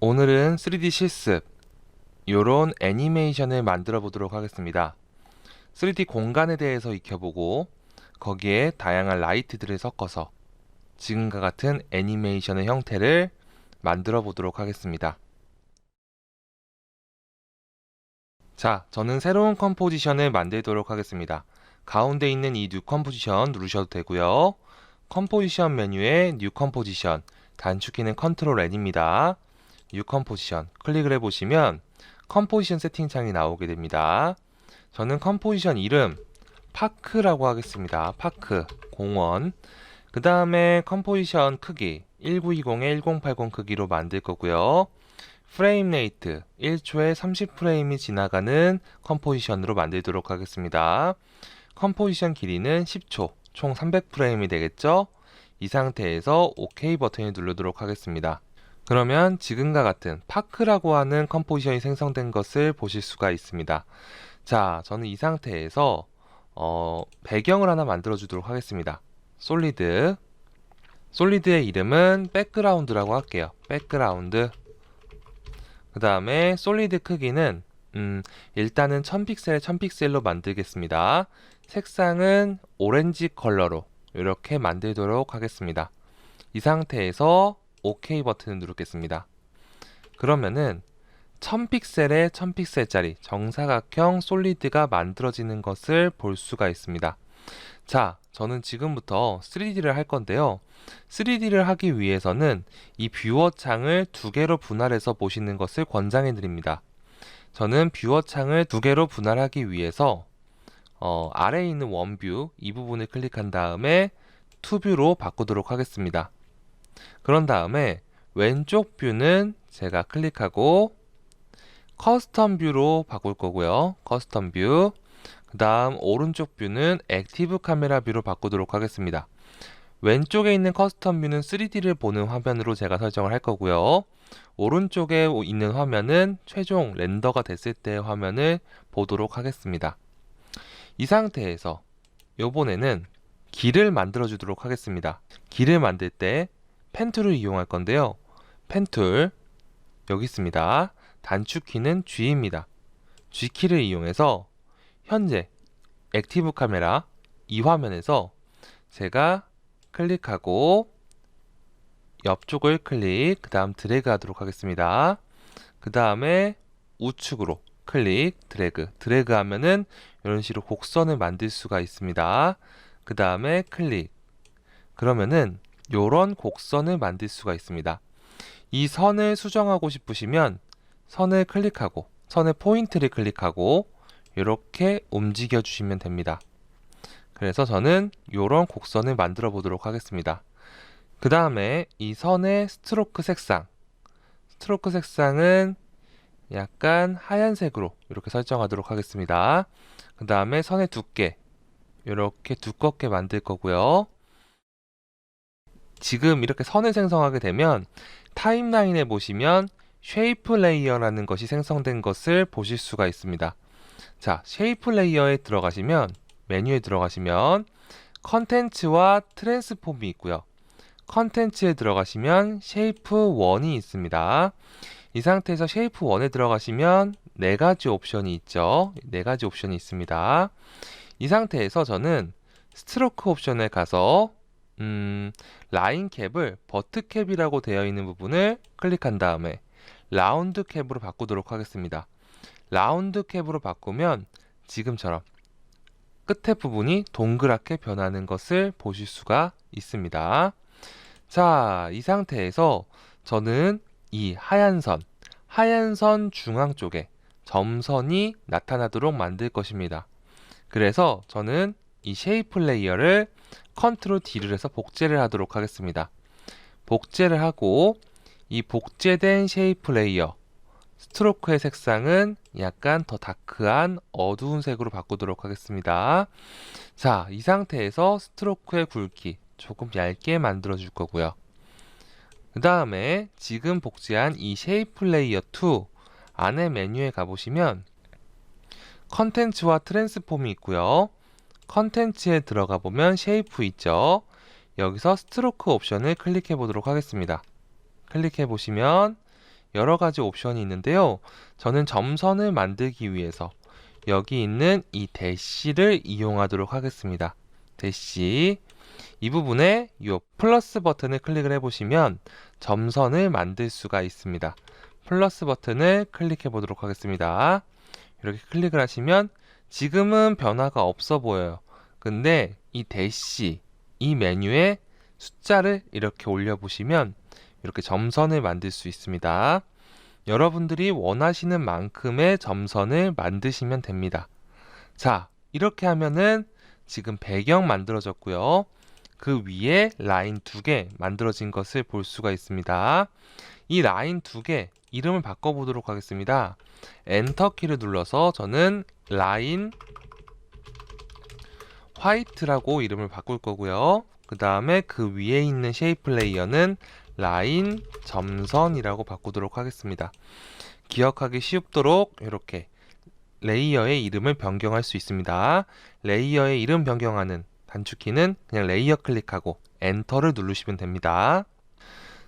오늘은 3D 실습 요런 애니메이션을 만들어 보도록 하겠습니다. 3D 공간에 대해서 익혀보고 거기에 다양한 라이트들을 섞어서 지금과 같은 애니메이션의 형태를 만들어 보도록 하겠습니다. 자, 저는 새로운 컴포지션을 만들도록 하겠습니다. 가운데 있는 이 뉴 컴포지션 누르셔도 되고요. 컴포지션 메뉴에 뉴 컴포지션 단축키는 컨트롤 N입니다. 뉴 컴포지션 클릭을 해보시면 컴포지션 세팅 창이 나오게 됩니다. 저는 컴포지션 이름 파크라고 하겠습니다. 파크 공원 그 다음에 컴포지션 크기 1920에 1080 크기로 만들 거고요. 프레임 레이트 1초에 30프레임이 지나가는 컴포지션으로 만들도록 하겠습니다. 컴포지션 길이는 10초, 총 300프레임이 되겠죠? 이 상태에서 OK 버튼을 누르도록 하겠습니다. 그러면 지금과 같은 파크라고 하는 컴포지션이 생성된 것을 보실 수가 있습니다. 자, 저는 이 상태에서 어, 배경을 하나 만들어 주도록 하겠습니다. 솔리드. 솔리드의 이름은 백그라운드라고 할게요. 백그라운드. 그 다음에 솔리드 크기는 음, 일단은 1000픽셀에 1000픽셀로 만들겠습니다. 색상은 오렌지 컬러로 이렇게 만들도록 하겠습니다. 이 상태에서 OK 버튼을 누르겠습니다. 그러면은 1000픽셀에 1000픽셀짜리 정사각형 솔리드가 만들어지는 것을 볼 수가 있습니다. 자, 저는 지금부터 3D를 할 건데요. 3D를 하기 위해서는 이 뷰어 창을 두 개로 분할해서 보시는 것을 권장해 드립니다. 저는 뷰어 창을 두 개로 분할하기 위해서 어, 아래에 있는 원뷰 이 부분을 클릭한 다음에 투뷰로 바꾸도록 하겠습니다. 그런 다음에 왼쪽 뷰는 제가 클릭하고 커스텀 뷰로 바꿀 거고요. 커스텀 뷰. 그 다음 오른쪽 뷰는 액티브 카메라 뷰로 바꾸도록 하겠습니다. 왼쪽에 있는 커스텀 뷰는 3D를 보는 화면으로 제가 설정을 할 거고요. 오른쪽에 있는 화면은 최종 렌더가 됐을 때의 화면을 보도록 하겠습니다. 이 상태에서 요번에는 길을 만들어 주도록 하겠습니다. 길을 만들 때 펜툴을 이용할 건데요. 펜툴 여기 있습니다. 단축키는 G입니다. G키를 이용해서 현재 액티브 카메라 이 화면에서 제가 클릭하고 옆쪽을 클릭, 그 다음 드래그 하도록 하겠습니다. 그 다음에 우측으로 클릭, 드래그. 드래그 하면은 이런 식으로 곡선을 만들 수가 있습니다. 그 다음에 클릭. 그러면은 이런 곡선을 만들 수가 있습니다. 이 선을 수정하고 싶으시면 선을 클릭하고 선의 포인트를 클릭하고 이렇게 움직여 주시면 됩니다. 그래서 저는 이런 곡선을 만들어 보도록 하겠습니다. 그 다음에 이 선의 스트로크 색상 스트로크 색상은 약간 하얀색으로 이렇게 설정하도록 하겠습니다. 그 다음에 선의 두께 이렇게 두껍게 만들 거고요. 지금 이렇게 선을 생성하게 되면 타임라인에 보시면 쉐이프 레이어라는 것이 생성된 것을 보실 수가 있습니다. 자, 쉐이프 레이어에 들어가시면 메뉴에 들어가시면 컨텐츠와 트랜스폼이 있고요. 컨텐츠에 들어가시면 쉐이프 1이 있습니다. 이 상태에서 쉐이프 1에 들어가시면 네 가지 옵션이 있죠. 네 가지 옵션이 있습니다. 이 상태에서 저는 스트로크 옵션에 가서 음, 라인 캡을 버트 캡이라고 되어 있는 부분을 클릭한 다음에 라운드 캡으로 바꾸도록 하겠습니다. 라운드 캡으로 바꾸면 지금처럼 끝에 부분이 동그랗게 변하는 것을 보실 수가 있습니다. 자, 이 상태에서 저는 이 하얀 선, 하얀 선 중앙 쪽에 점선이 나타나도록 만들 것입니다. 그래서 저는 이 쉐이프 레이어를 컨트롤 D를 해서 복제를 하도록 하겠습니다. 복제를 하고 이 복제된 쉐이프 레이어 스트로크의 색상은 약간 더 다크한 어두운 색으로 바꾸도록 하겠습니다. 자, 이 상태에서 스트로크의 굵기 조금 얇게 만들어 줄 거고요. 그 다음에 지금 복제한 이 쉐이프 레이어 2 안에 메뉴에 가보시면 컨텐츠와 트랜스폼이 있고요. 컨텐츠에 들어가 보면 쉐이프 있죠. 여기서 스트로크 옵션을 클릭해 보도록 하겠습니다. 클릭해 보시면 여러 가지 옵션이 있는데요. 저는 점선을 만들기 위해서 여기 있는 이 대시를 이용하도록 하겠습니다. 대시 이 부분에 이 플러스 버튼을 클릭을 해보시면 점선을 만들 수가 있습니다. 플러스 버튼을 클릭해 보도록 하겠습니다. 이렇게 클릭을 하시면 지금은 변화가 없어 보여요. 근데 이 대시 이 메뉴에 숫자를 이렇게 올려보시면 이렇게 점선을 만들 수 있습니다. 여러분들이 원하시는 만큼의 점선을 만드시면 됩니다. 자, 이렇게 하면은 지금 배경 만들어졌고요. 그 위에 라인 두 개 만들어진 것을 볼 수가 있습니다. 이 라인 두 개 이름을 바꿔보도록 하겠습니다. 엔터 키를 눌러서 저는 라인 화이트라고 이름을 바꿀 거고요. 그 다음에 그 위에 있는 쉐이프 레이어는 라인 점선이라고 바꾸도록 하겠습니다. 기억하기 쉽도록 이렇게 레이어의 이름을 변경할 수 있습니다. 레이어의 이름 변경하는 단축키는 그냥 레이어 클릭하고 엔터를 누르시면 됩니다.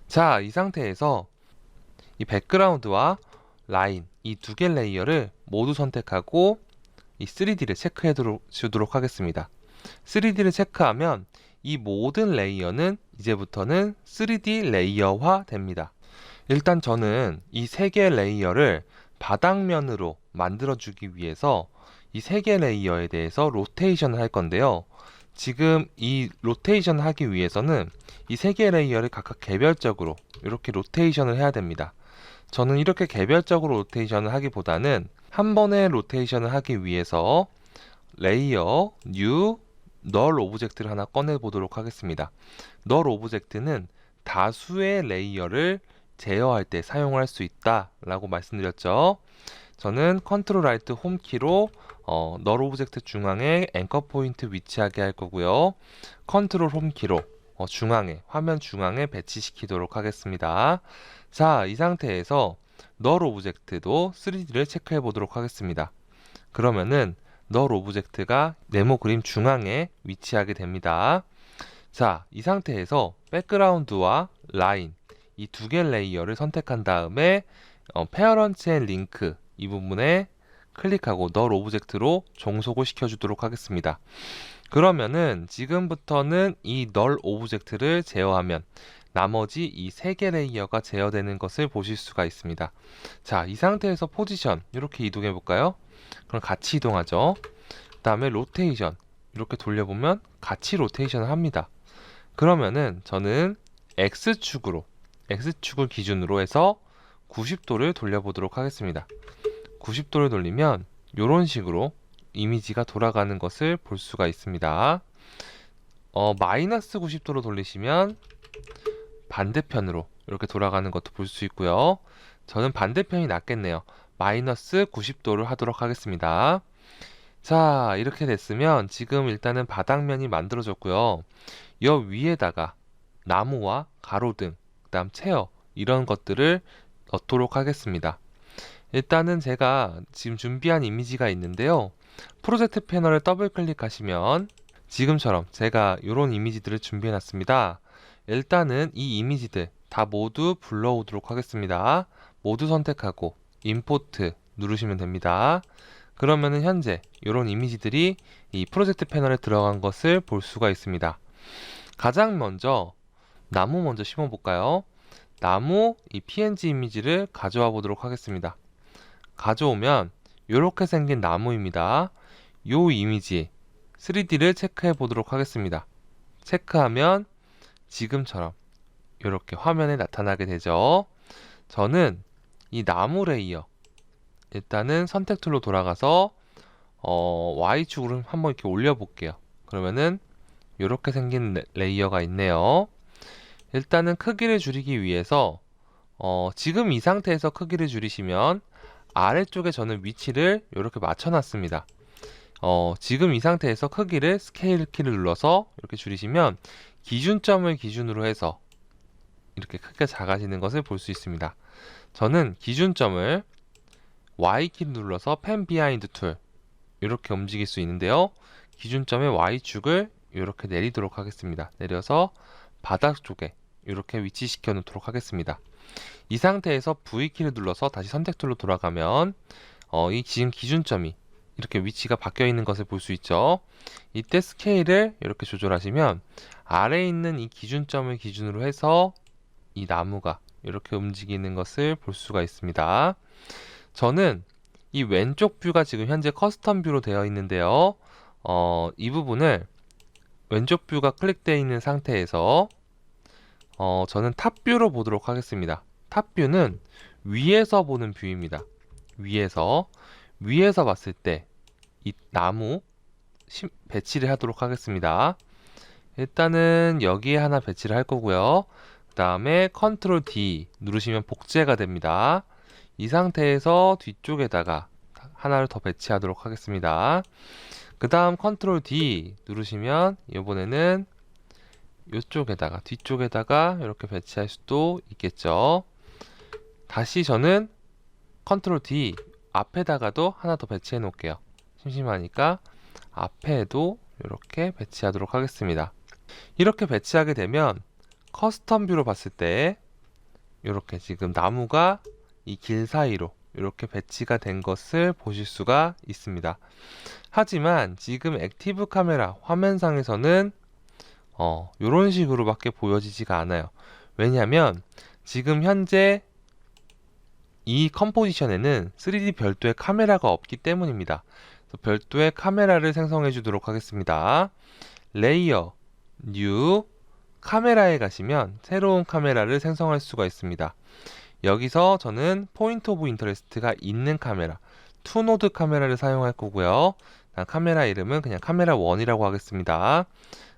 자, 이 상태에서 이 백그라운드와 라인 이 두 개 레이어를 모두 선택하고 이 3D를 체크해 주도록 하겠습니다. 3D를 체크하면 이 모든 레이어는 이제부터는 3D 레이어화 됩니다. 일단 저는 이 세 개 레이어를 바닥면으로 만들어 주기 위해서 이 세 개 레이어에 대해서 로테이션을 할 건데요. 지금 이 로테이션을 하기 위해서는 이 세 개 레이어를 각각 개별적으로 이렇게 로테이션을 해야 됩니다. 저는 이렇게 개별적으로 로테이션을 하기보다는 한 번에 로테이션을 하기 위해서 레이어, 뉴, 널 오브젝트를 하나 꺼내 보도록 하겠습니다. 널 오브젝트는 다수의 레이어를 제어할 때 사용할 수 있다라고 말씀드렸죠. 저는 컨트롤 알트 홈키로 어, 널 오브젝트 중앙에 앵커 포인트 위치하게 할 거고요. 컨트롤 홈키로 어, 중앙에 화면 중앙에 배치시키도록 하겠습니다. 자, 이 상태에서 널 오브젝트도 3D를 체크해 보도록 하겠습니다. 그러면은 널 오브젝트가 네모 그림 중앙에 위치하게 됩니다. 자, 이 상태에서 백그라운드와 라인 이 두 개 레이어를 선택한 다음에 어, 페어런츠 앤 링크 이 부분에 클릭하고 널 오브젝트로 종속을 시켜주도록 하겠습니다. 그러면은 지금부터는 이 널 오브젝트를 제어하면 나머지 이 세 개 레이어가 제어되는 것을 보실 수가 있습니다. 자, 이 상태에서 포지션 이렇게 이동해 볼까요? 그럼 같이 이동하죠. 그 다음에 로테이션 이렇게 돌려보면 같이 로테이션을 합니다. 그러면은 저는 X축으로 X축을 기준으로 해서 90도를 돌려보도록 하겠습니다. 90도를 돌리면 이런 식으로 이미지가 돌아가는 것을 볼 수가 있습니다. 어, 마이너스 90도로 돌리시면 반대편으로 이렇게 돌아가는 것도 볼 수 있고요. 저는 반대편이 낫겠네요. 마이너스 90도를 하도록 하겠습니다. 자, 이렇게 됐으면 지금 일단은 바닥면이 만들어졌고요. 여 위에다가 나무와 가로등, 그 다음 체어 이런 것들을 넣도록 하겠습니다. 일단은 제가 지금 준비한 이미지가 있는데요. 프로젝트 패널을 더블 클릭하시면 지금처럼 제가 이런 이미지들을 준비해 놨습니다. 일단은 이 이미지들 다 모두 불러오도록 하겠습니다. 모두 선택하고 임포트 누르시면 됩니다. 그러면은 현재 이런 이미지들이 이 프로젝트 패널에 들어간 것을 볼 수가 있습니다. 가장 먼저 나무 먼저 심어 볼까요? 나무 이 png 이미지를 가져와 보도록 하겠습니다. 가져오면 이렇게 생긴 나무입니다. 이 이미지 3D를 체크해 보도록 하겠습니다. 체크하면 지금처럼 이렇게 화면에 나타나게 되죠. 저는 이 나무 레이어 일단은 선택 툴로 돌아가서 어, Y축으로 한번 이렇게 올려 볼게요. 그러면은 이렇게 생긴 레이어가 있네요. 일단은 크기를 줄이기 위해서 어, 지금 이 상태에서 크기를 줄이시면 아래쪽에 저는 위치를 이렇게 맞춰놨습니다. 어, 지금 이 상태에서 크기를 스케일 키를 눌러서 이렇게 줄이시면 기준점을 기준으로 해서 이렇게 크게 작아지는 것을 볼 수 있습니다. 저는 기준점을 Y키를 눌러서 펜 비하인드 툴 이렇게 움직일 수 있는데요. 기준점의 Y축을 이렇게 내리도록 하겠습니다. 내려서 바닥 쪽에 이렇게 위치시켜 놓도록 하겠습니다. 이 상태에서 V키를 눌러서 다시 선택 툴로 돌아가면 어, 이 지금 기준점이 이렇게 위치가 바뀌어 있는 것을 볼 수 있죠. 이때 스케일을 이렇게 조절하시면 아래에 있는 이 기준점을 기준으로 해서 이 나무가 이렇게 움직이는 것을 볼 수가 있습니다. 저는 이 왼쪽 뷰가 지금 현재 커스텀 뷰로 되어 있는데요. 어, 이 부분을 왼쪽 뷰가 클릭되어 있는 상태에서 어, 저는 탑 뷰로 보도록 하겠습니다. 탑 뷰는 위에서 보는 뷰입니다. 위에서 위에서 봤을 때 이 나무 심- 배치를 하도록 하겠습니다. 일단은 여기에 하나 배치를 할 거고요. 그 다음에 컨트롤 D 누르시면 복제가 됩니다. 이 상태에서 뒤쪽에다가 하나를 더 배치하도록 하겠습니다. 그 다음 컨트롤 D 누르시면 이번에는 이쪽에다가 뒤쪽에다가 이렇게 배치할 수도 있겠죠. 다시 저는 컨트롤 D 앞에다가도 하나 더 배치해 놓을게요. 심심하니까 앞에도 이렇게 배치하도록 하겠습니다. 이렇게 배치하게 되면 커스텀 뷰로 봤을 때 이렇게 지금 나무가 이 길 사이로 이렇게 배치가 된 것을 보실 수가 있습니다. 하지만 지금 액티브 카메라 화면상에서는 어, 이런 식으로밖에 보여지지가 않아요. 왜냐하면 지금 현재 이 컴포지션에는 3D 별도의 카메라가 없기 때문입니다. 별도의 카메라를 생성해 주도록 하겠습니다. 레이어, 뉴, 카메라에 가시면 새로운 카메라를 생성할 수가 있습니다. 여기서 저는 포인트 오브 인터레스트가 있는 카메라, 투노드 카메라를 사용할 거고요. 카메라 이름은 그냥 카메라 1이라고 하겠습니다.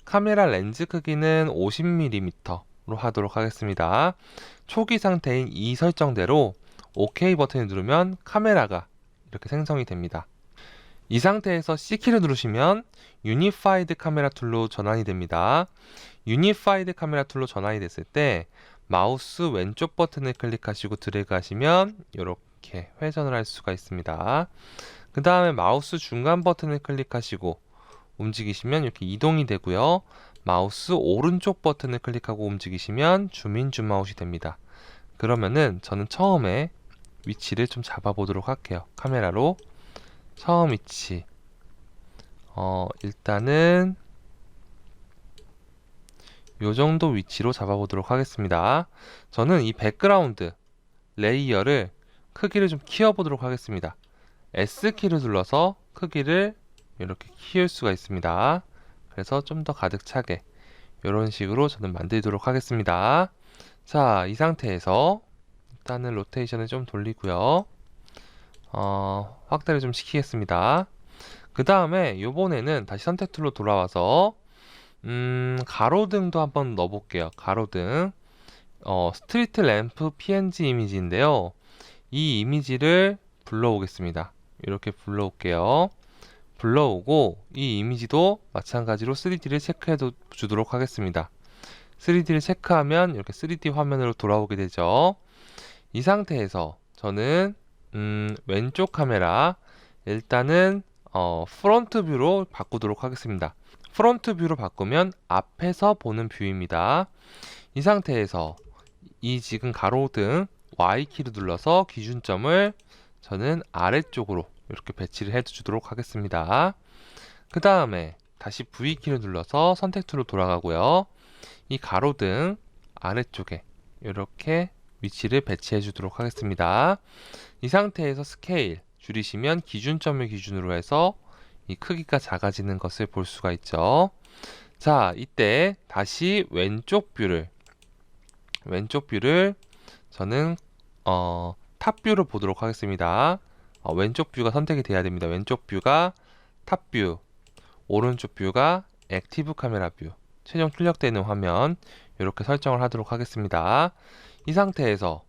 카메라 렌즈 크기는 50mm로 하도록 하겠습니다. 초기 상태인 이 설정대로 OK 버튼을 누르면 카메라가 이렇게 생성이 됩니다. 이 상태에서 C키를 누르시면 유니파이드 카메라 툴로 전환이 됩니다. 유니파이드 카메라 툴로 전환이 됐을 때 마우스 왼쪽 버튼을 클릭하시고 드래그 하시면 이렇게 회전을 할 수가 있습니다. 그 다음에 마우스 중간 버튼을 클릭하시고 움직이시면 이렇게 이동이 되고요. 마우스 오른쪽 버튼을 클릭하고 움직이시면 줌인 줌아웃이 됩니다. 그러면은 저는 처음에 위치를 좀 잡아 보도록 할게요. 카메라로 처음 위치 어 일단은 요 정도 위치로 잡아 보도록 하겠습니다. 저는 이 백그라운드 레이어를 크기를 좀 키워 보도록 하겠습니다. S키를 눌러서 크기를 이렇게 키울 수가 있습니다. 그래서 좀 더 가득 차게 이런 식으로 저는 만들도록 하겠습니다. 자, 이 상태에서 일단은 로테이션을 좀 돌리고요. 어, 확대를 좀 시키겠습니다. 그 다음에 요번에는 다시 선택 툴로 돌아와서 음, 가로등도 한번 넣어볼게요. 가로등. 어, 스트리트 램프 PNG 이미지인데요. 이 이미지를 불러오겠습니다. 이렇게 불러올게요. 불러오고 이 이미지도 마찬가지로 3D를 체크해 주도록 하겠습니다. 3D를 체크하면 이렇게 3D 화면으로 돌아오게 되죠. 이 상태에서 저는 음, 왼쪽 카메라 일단은 어, 프론트 뷰로 바꾸도록 하겠습니다. 프론트 뷰로 바꾸면 앞에서 보는 뷰입니다. 이 상태에서 이 지금 가로등 Y키를 눌러서 기준점을 저는 아래쪽으로 이렇게 배치를 해 주도록 하겠습니다. 그 다음에 다시 V키를 눌러서 선택 툴로 돌아가고요. 이 가로등 아래쪽에 이렇게 위치를 배치해 주도록 하겠습니다. 이 상태에서 스케일 줄이시면 기준점을 기준으로 해서 이 크기가 작아지는 것을 볼 수가 있죠. 자, 이때 다시 왼쪽 뷰를 왼쪽 뷰를 저는 어, 탑 뷰로 보도록 하겠습니다. 어, 왼쪽 뷰가 선택이 돼야 됩니다. 왼쪽 뷰가 탑 뷰, 오른쪽 뷰가 액티브 카메라 뷰, 최종 출력되는 화면 이렇게 설정을 하도록 하겠습니다. 이 상태에서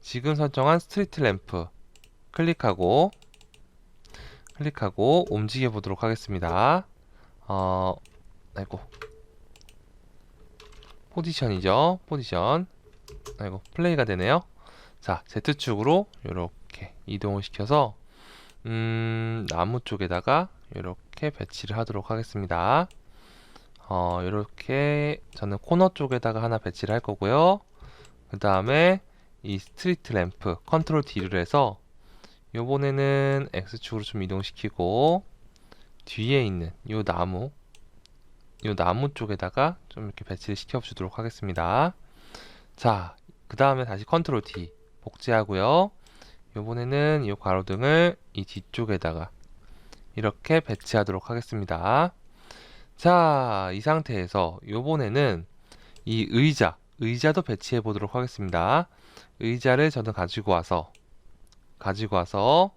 지금 설정한 스트리트 램프 클릭하고 클릭하고 움직여 보도록 하겠습니다. 어, 아이고 포지션이죠. 포지션. 아이고 플레이가 되네요. 자, Z축으로 이렇게 이동을 시켜서 음, 나무 쪽에다가 이렇게 배치를 하도록 하겠습니다. 어, 이렇게 저는 코너 쪽에다가 하나 배치를 할 거고요. 그 다음에 이 스트리트 램프 컨트롤 D를 해서 요번에는 X축으로 좀 이동시키고 뒤에 있는 요 나무 요 나무 쪽에다가 좀 이렇게 배치를 시켜 주도록 하겠습니다. 자, 그 다음에 다시 컨트롤 D 복제하고요. 요번에는 이 가로등을 이 뒤쪽에다가 이렇게 배치하도록 하겠습니다. 자, 이 상태에서 요번에는 이 의자, 의자도 배치해 보도록 하겠습니다. 의자를 저는 가지고 와서 가지고 와서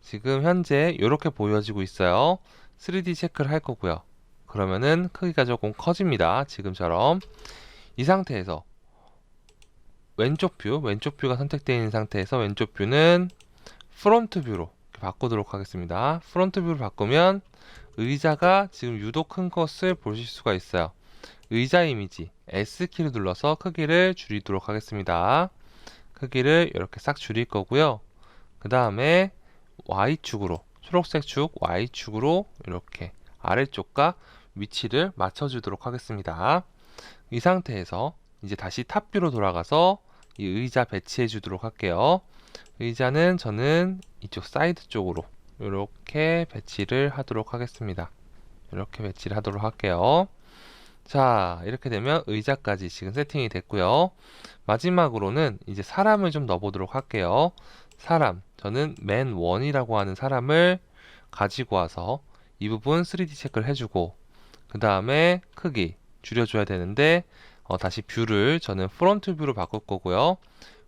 지금 현재 이렇게 보여지고 있어요. 3D 체크를 할 거고요. 그러면은 크기가 조금 커집니다. 지금처럼 이 상태에서 왼쪽 뷰, 왼쪽 뷰가 선택되어 있는 상태에서 왼쪽 뷰는 프론트 뷰로 바꾸도록 하겠습니다. 프론트 뷰를 바꾸면 의자가 지금 유독 큰 것을 보실 수가 있어요. 의자 이미지 S키를 눌러서 크기를 줄이도록 하겠습니다. 크기를 이렇게 싹 줄일 거고요. 그 다음에 Y축으로 초록색 축 Y축으로 이렇게 아래쪽과 위치를 맞춰주도록 하겠습니다. 이 상태에서 이제 다시 탑뷰로 돌아가서 이 의자 배치해 주도록 할게요. 의자는 저는 이쪽 사이드 쪽으로 이렇게 배치를 하도록 하겠습니다. 이렇게 배치를 하도록 할게요. 자, 이렇게 되면 의자까지 지금 세팅이 됐고요. 마지막으로는 이제 사람을 좀 넣어보도록 할게요. 사람, 저는 맨 원이라고 하는 사람을 가지고 와서 이 부분 3D 체크를 해주고 그 다음에 크기 줄여줘야 되는데 어, 다시 뷰를 저는 프론트 뷰로 바꿀 거고요.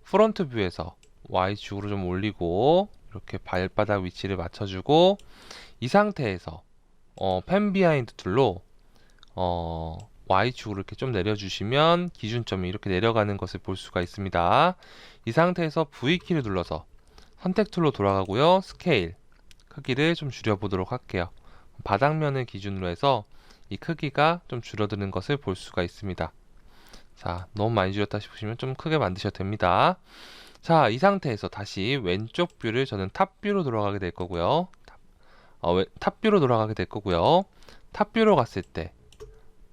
프론트 뷰에서 Y축으로 좀 올리고 이렇게 발바닥 위치를 맞춰주고 이 상태에서 어, 펜 비하인드 툴로 어, Y축으로 이렇게 좀 내려주시면 기준점이 이렇게 내려가는 것을 볼 수가 있습니다. 이 상태에서 V키를 눌러서 선택 툴로 돌아가고요. 스케일 크기를 좀 줄여보도록 할게요. 바닥면을 기준으로 해서 이 크기가 좀 줄어드는 것을 볼 수가 있습니다. 자, 너무 많이 줄였다 싶으시면 좀 크게 만드셔도 됩니다. 자, 이 상태에서 다시 왼쪽 뷰를 저는 탑 뷰로 돌아가게 될 거고요. 탑, 어, 왼- 탑 뷰로 돌아가게 될 거고요. 탑 뷰로 갔을 때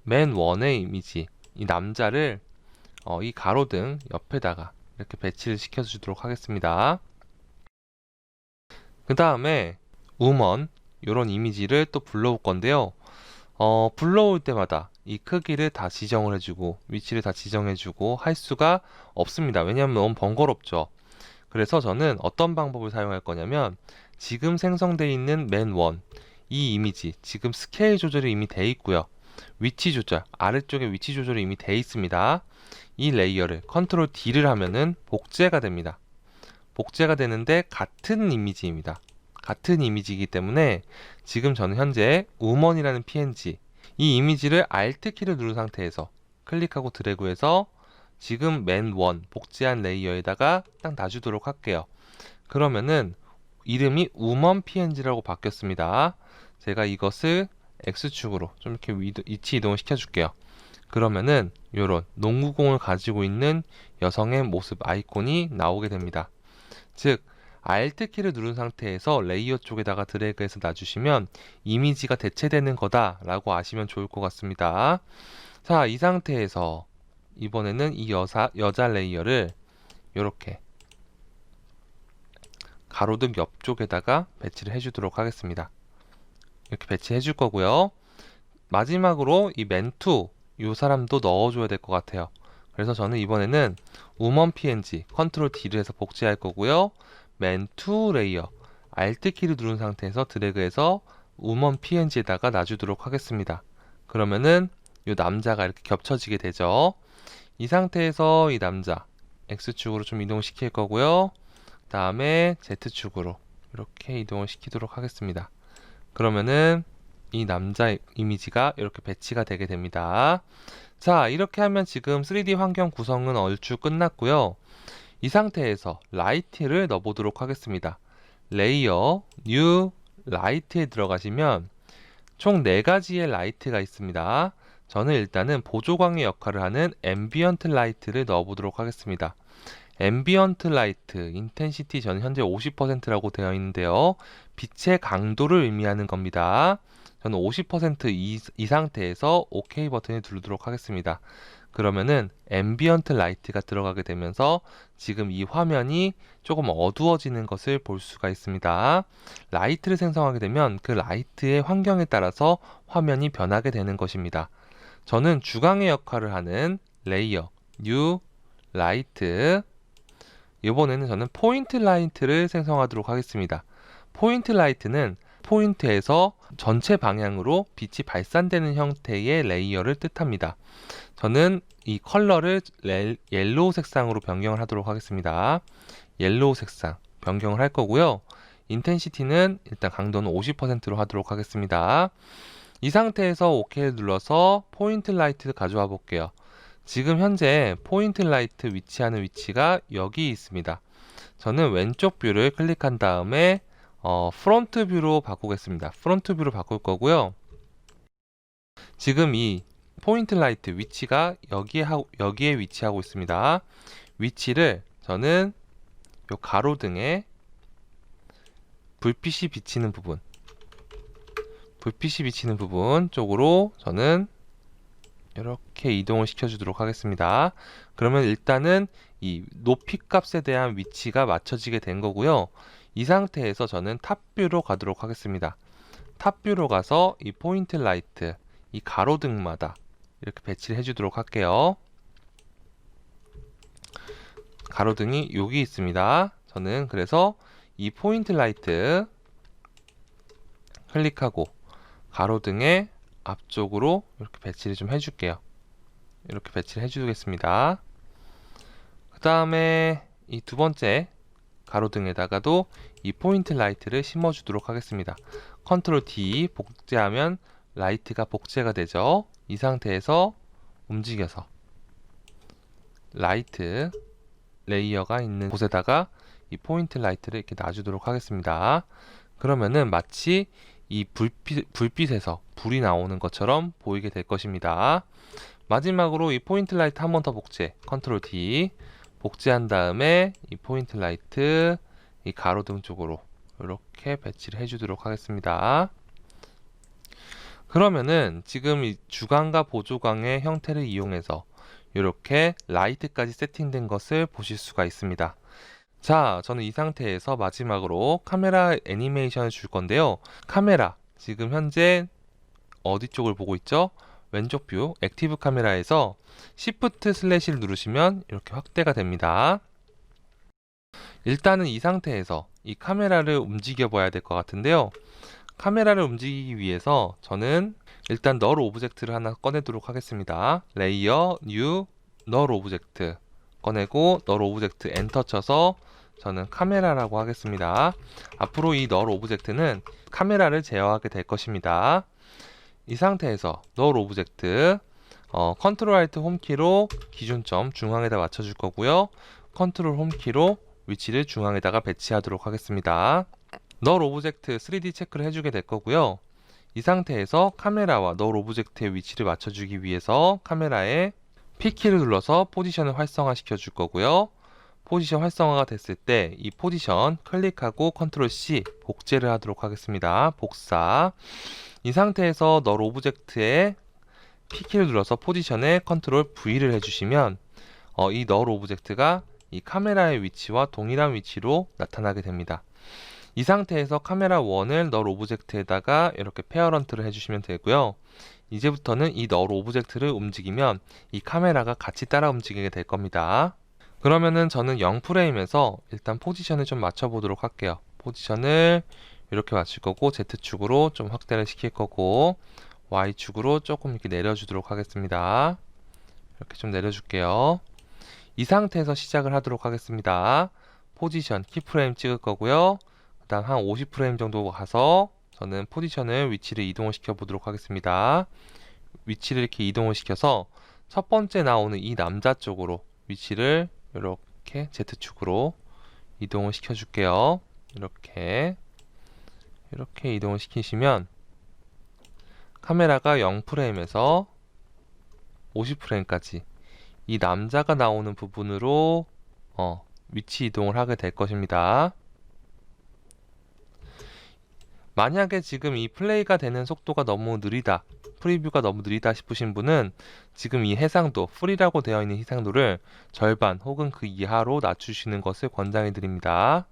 맨 원의 이미지, 이 남자를 어, 이 가로등 옆에다가 이렇게 배치를 시켜 주도록 하겠습니다. 그 다음에 우먼 이런 이미지를 또 불러올 건데요. 어, 불러올 때마다 이 크기를 다 지정을 해주고 위치를 다 지정해주고 할 수가 없습니다. 왜냐하면 너무 번거롭죠. 그래서 저는 어떤 방법을 사용할 거냐면 지금 생성되어 있는 맨 원, 이 이미지 지금 스케일 조절이 이미 돼 있고요. 위치 조절, 아래쪽에 위치 조절이 이미 돼 있습니다. 이 레이어를 컨트롤 D를 하면은 복제가 됩니다. 복제가 되는데 같은 이미지입니다. 같은 이미지이기 때문에 지금 저는 현재 우먼이라는 png 이 이미지를 Alt 키를 누른 상태에서 클릭하고 드래그해서 지금 맨 원 복제한 레이어에다가 딱 놔주도록 할게요. 그러면은 이름이 우먼 png라고 바뀌었습니다. 제가 이것을 X축으로 좀 이렇게 위치 이동을 시켜줄게요. 그러면은 이런 농구공을 가지고 있는 여성의 모습 아이콘이 나오게 됩니다. 즉 Alt 키를 누른 상태에서 레이어 쪽에다가 드래그해서 놔주시면 이미지가 대체되는 거다라고 아시면 좋을 것 같습니다. 자, 이 상태에서 이번에는 이 여사, 여자 레이어를 이렇게 가로등 옆쪽에다가 배치를 해주도록 하겠습니다. 이렇게 배치해 줄 거고요. 마지막으로 이 맨투 이 사람도 넣어줘야 될 것 같아요. 그래서 저는 이번에는 우먼 png 컨트롤 D를 해서 복제할 거고요. 맨투 레이어 Alt 키를 누른 상태에서 드래그해서 우먼 png에다가 놔주도록 하겠습니다. 그러면은 이 남자가 이렇게 겹쳐지게 되죠. 이 상태에서 이 남자 X축으로 좀 이동시킬 거고요. 다음에 Z축으로 이렇게 이동을 시키도록 하겠습니다. 그러면은 이 남자 이미지가 이렇게 배치가 되게 됩니다. 자, 이렇게 하면 지금 3D 환경 구성은 얼추 끝났고요. 이 상태에서 라이트를 넣어보도록 하겠습니다. 레이어, 뉴, 라이트에 들어가시면 총 4가지의 라이트가 있습니다. 저는 일단은 보조광의 역할을 하는 앰비언트 라이트를 넣어보도록 하겠습니다. 앰비언트 라이트, 인텐시티 저는 현재 50%라고 되어 있는데요. 빛의 강도를 의미하는 겁니다. 저는 50% 이, 이 상태에서 OK 버튼을 누르도록 하겠습니다. 그러면은 앰비언트 라이트가 들어가게 되면서 지금 이 화면이 조금 어두워지는 것을 볼 수가 있습니다. 라이트를 생성하게 되면 그 라이트의 환경에 따라서 화면이 변하게 되는 것입니다. 저는 주광의 역할을 하는 레이어, 뉴 라이트 이번에는 저는 포인트 라이트를 생성하도록 하겠습니다. 포인트 라이트는 포인트에서 전체 방향으로 빛이 발산되는 형태의 레이어를 뜻합니다. 저는 이 컬러를 레- 옐로우 색상으로 변경을 하도록 하겠습니다. 옐로우 색상 변경을 할 거고요. 인텐시티는 일단 강도는 50%로 하도록 하겠습니다. 이 상태에서 OK를 눌러서 포인트 라이트 가져와 볼게요. 지금 현재 포인트 라이트 위치하는 위치가 여기 있습니다. 저는 왼쪽 뷰를 클릭한 다음에 어, 프론트 뷰로 바꾸겠습니다. 프론트 뷰로 바꿀 거고요. 지금 이 포인트 라이트 위치가 여기에 하, 여기에 위치하고 있습니다. 위치를 저는 요 가로등에 불빛이 비치는 부분 불빛이 비치는 부분 쪽으로 저는 이렇게 이동을 시켜주도록 하겠습니다. 그러면 일단은 이 높이 값에 대한 위치가 맞춰지게 된 거고요. 이 상태에서 저는 탑뷰로 가도록 하겠습니다. 탑뷰로 가서 이 포인트 라이트, 이 가로등마다 이렇게 배치를 해주도록 할게요. 가로등이 여기 있습니다. 저는 그래서 이 포인트 라이트 클릭하고 가로등의 앞쪽으로 이렇게 배치를 좀 해줄게요. 이렇게 배치를 해주겠습니다. 그 다음에 이 두 번째 가로등에다가도 이 포인트 라이트를 심어 주도록 하겠습니다. 컨트롤 D 복제하면 라이트가 복제가 되죠. 이 상태에서 움직여서 라이트 레이어가 있는 곳에다가 이 포인트 라이트를 이렇게 놔주도록 하겠습니다. 그러면은 마치 이 불빛, 불빛에서 불이 나오는 것처럼 보이게 될 것입니다. 마지막으로 이 포인트 라이트 한 번 더 복제, 컨트롤 D 복제한 다음에 이 포인트 라이트 이 가로등 쪽으로 이렇게 배치를 해주도록 하겠습니다. 그러면은 지금 이 주광과 보조광의 형태를 이용해서 이렇게 라이트까지 세팅된 것을 보실 수가 있습니다. 자, 저는 이 상태에서 마지막으로 카메라 애니메이션을 줄 건데요. 카메라, 지금 현재 어디 쪽을 보고 있죠? 왼쪽 뷰, 액티브 카메라에서 Shift 슬래시를 누르시면 이렇게 확대가 됩니다. 일단은 이 상태에서 이 카메라를 움직여 봐야 될 것 같은데요. 카메라를 움직이기 위해서 저는 일단 널 오브젝트를 하나 꺼내도록 하겠습니다. 레이어, 뉴, 널 오브젝트 꺼내고 널 오브젝트 엔터 쳐서 저는 카메라라고 하겠습니다. 앞으로 이 널 오브젝트는 카메라를 제어하게 될 것입니다. 이 상태에서 널 오브젝트 어, 컨트롤 알트 홈키로 기준점 중앙에다 맞춰줄 거고요. 컨트롤 홈키로 위치를 중앙에다가 배치하도록 하겠습니다. 널 오브젝트 3D 체크를 해주게 될 거고요. 이 상태에서 카메라와 널 오브젝트의 위치를 맞춰주기 위해서 카메라에 P키를 눌러서 포지션을 활성화 시켜 줄 거고요. 포지션 활성화가 됐을 때 이 포지션 클릭하고 컨트롤 C 복제를 하도록 하겠습니다. 복사. 이 상태에서 널 오브젝트에 P키를 눌러서 포지션에 컨트롤 V를 해주시면 어, 이널 오브젝트가 이 카메라의 위치와 동일한 위치로 나타나게 됩니다. 이 상태에서 카메라 1을 널 오브젝트에다가 이렇게 페어런트를 해주시면 되고요. 이제부터는 이 널 오브젝트를 움직이면 이 카메라가 같이 따라 움직이게 될 겁니다. 그러면은 저는 0프레임에서 일단 포지션을 좀 맞춰 보도록 할게요. 포지션을 이렇게 맞출 거고 Z축으로 좀 확대를 시킬 거고 Y축으로 조금 이렇게 내려주도록 하겠습니다. 이렇게 좀 내려줄게요. 이 상태에서 시작을 하도록 하겠습니다. 포지션 키프레임 찍을 거고요. 그 다음 한 50프레임 정도 가서 저는 포지션을 위치를 이동을 시켜 보도록 하겠습니다. 위치를 이렇게 이동을 시켜서 첫 번째 나오는 이 남자 쪽으로 위치를 이렇게 Z축으로 이동을 시켜 줄게요. 이렇게 이렇게 이동을 시키시면 카메라가 0프레임에서 50프레임까지 이 남자가 나오는 부분으로 어, 위치 이동을 하게 될 것입니다. 만약에 지금 이 플레이가 되는 속도가 너무 느리다, 프리뷰가 너무 느리다 싶으신 분은 지금 이 해상도, 풀이라고 되어 있는 해상도를 절반 혹은 그 이하로 낮추시는 것을 권장해 드립니다.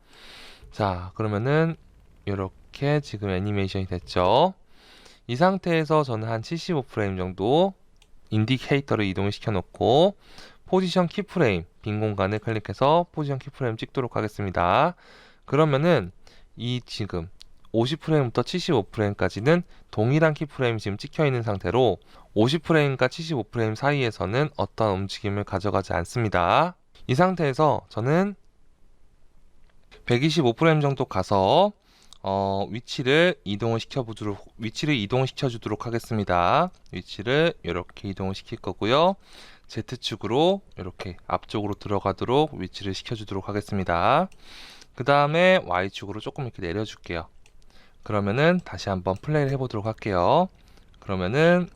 자, 그러면은 이렇게 지금 애니메이션이 됐죠. 이 상태에서 저는 한 75프레임 정도 인디케이터를 이동을 시켜 놓고 포지션 키프레임 빈 공간을 클릭해서 포지션 키프레임 찍도록 하겠습니다. 그러면은 이 지금 50프레임부터 75프레임까지는 동일한 키프레임이 지금 찍혀 있는 상태로 50프레임과 75프레임 사이에서는 어떤 움직임을 가져가지 않습니다. 이 상태에서 저는 125프레임 정도 가서 어, 위치를 이동을 시켜 보도록 위치를 이동을 시켜 주도록 하겠습니다. 위치를 이렇게 이동을 시킬 거고요. Z축으로 이렇게 앞쪽으로 들어가도록 위치를 시켜 주도록 하겠습니다. 그 다음에 Y축으로 조금 이렇게 내려줄게요. 그러면은 다시 한번 플레이를 해보도록 할게요. 그러면은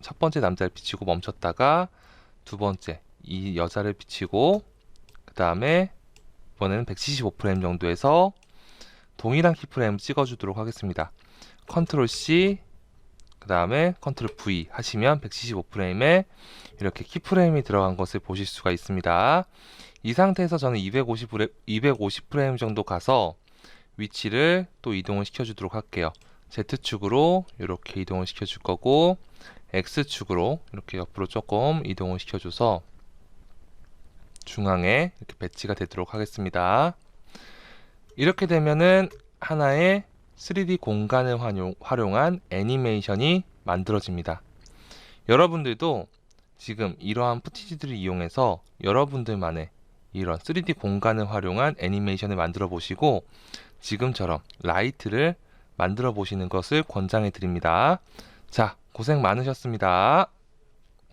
첫 번째 남자를 비치고 멈췄다가 두 번째 이 여자를 비치고 그 다음에 이번에는 175프레임 정도에서 동일한 키프레임 찍어주도록 하겠습니다. 컨트롤 C 그 다음에 컨트롤 V 하시면 175프레임에 이렇게 키프레임이 들어간 것을 보실 수가 있습니다. 이 상태에서 저는 250프레임, 250프레임 정도 가서 위치를 또 이동을 시켜주도록 할게요. Z축으로 이렇게 이동을 시켜줄 거고 X축으로 이렇게 옆으로 조금 이동을 시켜줘서 중앙에 이렇게 배치가 되도록 하겠습니다. 이렇게 되면은 하나의 3D 공간을 활용, 활용한 애니메이션이 만들어집니다. 여러분들도 지금 이러한 푸티지들을 이용해서 여러분들만의 이런 3D 공간을 활용한 애니메이션을 만들어 보시고 지금처럼 라이트를 만들어 보시는 것을 권장해 드립니다. 자, 고생 많으셨습니다.